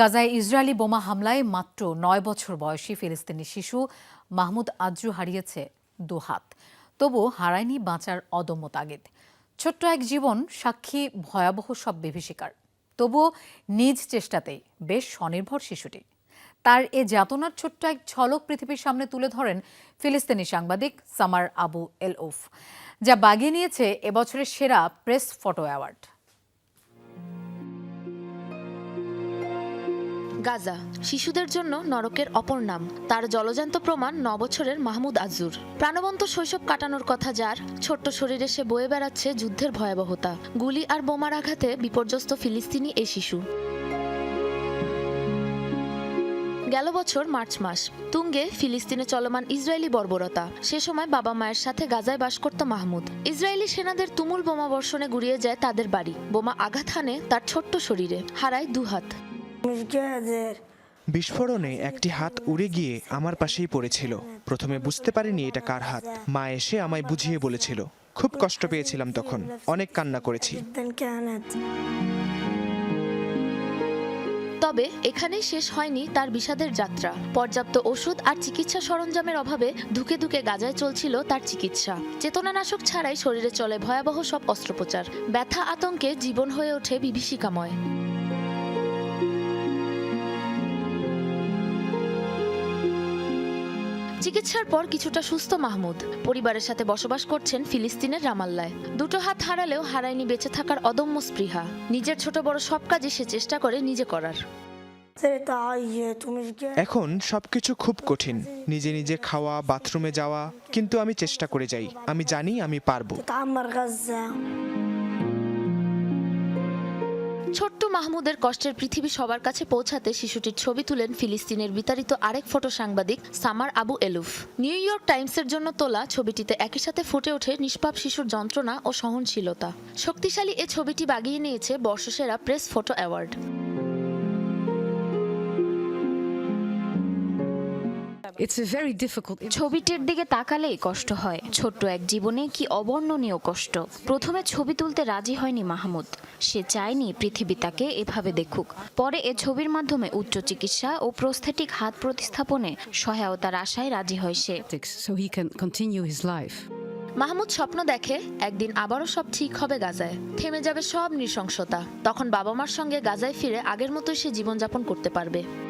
গাজায় ইসরায়েলি বোমা হামলায় মাত্র নয় বছর বয়সী ফিলিস্তিনি শিশু মাহমুদ আজরু হারিয়েছে দু হাত। তবু হারায়নি বাঁচার অদম্য তাগিদ। ছোট্ট এক জীবন সাক্ষী ভয়াবহ সব বিভীষিকার। তবুও নিজ চেষ্টাতেই বেশ স্বনির্ভর শিশুটি। তার এ যাতনার ছোট্ট এক ঝলক পৃথিবীর সামনে তুলে ধরেন ফিলিস্তিনি সাংবাদিক সামার আবু এল উফ, যা বাগিয়ে নিয়েছে এবছরের সেরা প্রেস ফটো অ্যাওয়ার্ড। গাজা, শিশুদের জন্য নরকের অপর নাম। তার জলজান্ত প্রমাণ নবছরের মাহমুদ আজুর। প্রাণবন্ত শৈশব কাটানোর কথা যার, ছোট্ট শরীরে সে বয়ে বেড়াচ্ছে যুদ্ধের ভয়াবহতা। গুলি আর বোমার আঘাতে বিপর্যস্ত ফিলিস্তিনি এ শিশু। গেল বছর মার্চ মাস। তুঙ্গে ফিলিস্তিনে চলমান ইসরায়েলি বর্বরতা। সে সময় বাবা মায়ের সাথে গাজায় বাস করত মাহমুদ। ইসরায়েলি সেনাদের তুমুল বোমা বর্ষণে গুড়িয়ে যায় তাদের বাড়ি। বোমা আঘাত হানে তার ছোট্ট শরীরে, হারায় দুহাত। বিস্ফোরণে একটি হাত উড়ে গিয়ে আমার পাশেই পড়েছিল। প্রথমে বুঝতে পারিনি এটা কার হাত। মা এসে আমায় বুঝিয়ে বলেছিল। খুব কষ্ট পেয়েছিলাম তখন। অনেক কান্না করেছি। তবে এখানেই শেষ হয়নি তার বিষাদের যাত্রা। পর্যাপ্ত ওষুধ আর চিকিৎসা সরঞ্জামের অভাবে ধুকে ধুকে গাজায় চলছিল তার চিকিৎসা। চেতনানাশক ছাড়াই শরীরে চলে ভয়াবহ সব অস্ত্রোপচার। ব্যথা আতঙ্কে জীবন হয়ে ওঠে বিভীষিকাময়। চিকিৎসার পর কিছুটা সুস্থ মাহমুদ। পরিবারের সাথে বসবাস করছেন ফিলিস্তিনের রামাল্লায়। দুটো হাত হারালেও হারায়নি বেঁচে থাকার অদম্য স্পৃহা। নিজের ছোট বড় সব কাজই সে চেষ্টা করে নিজে করার। এখন সবকিছু খুব কঠিন। নিজে নিজে খাওয়া, বাথরুমে যাওয়া, কিন্তু আমি চেষ্টা করে যাই। আমি জানি আমি পারব। ছোট্ট মাহমুদের কষ্টের পৃথিবী সবার কাছে পৌঁছাতে শিশুটির ছবি তুলেন ফিলিস্তিনের বিতাড়িত আরেক ফটো সাংবাদিক Samar Abu Elouf. New York টাইমসের জন্য তোলা ছবিটিতে একই সাথে ফুটে ওঠে নিষ্পাপ শিশুর যন্ত্রণা ও সহনশীলতা। শক্তিশালী এ ছবিটি বাগিয়ে নিয়েছে বর্ষসেরা প্রেস ফটো অ্যাওয়ার্ড। ছবিটির দিকে তাকালেই কষ্ট হয়। ছোট্ট এক জীবনে কি অবর্ণনীয় কষ্ট? প্রথমে ছবি তুলতে রাজি হয়নি মাহমুদ। সে চায়নি পৃথিবী তাকে এভাবে দেখুক। পরে এ ছবির মাধ্যমে উচ্চ চিকিৎসা ও প্রস্থেটিক হাত প্রতিস্থাপনে সহায়তার আশায় রাজি হয় সে. মাহমুদ স্বপ্ন দেখে একদিন আবারও সব ঠিক হবে গাজায়। থেমে যাবে সব নৃশংসতা। তখন বাবা মার সঙ্গে গাজায় ফিরে আগের মতোই সে জীবনযাপন করতে পারবে।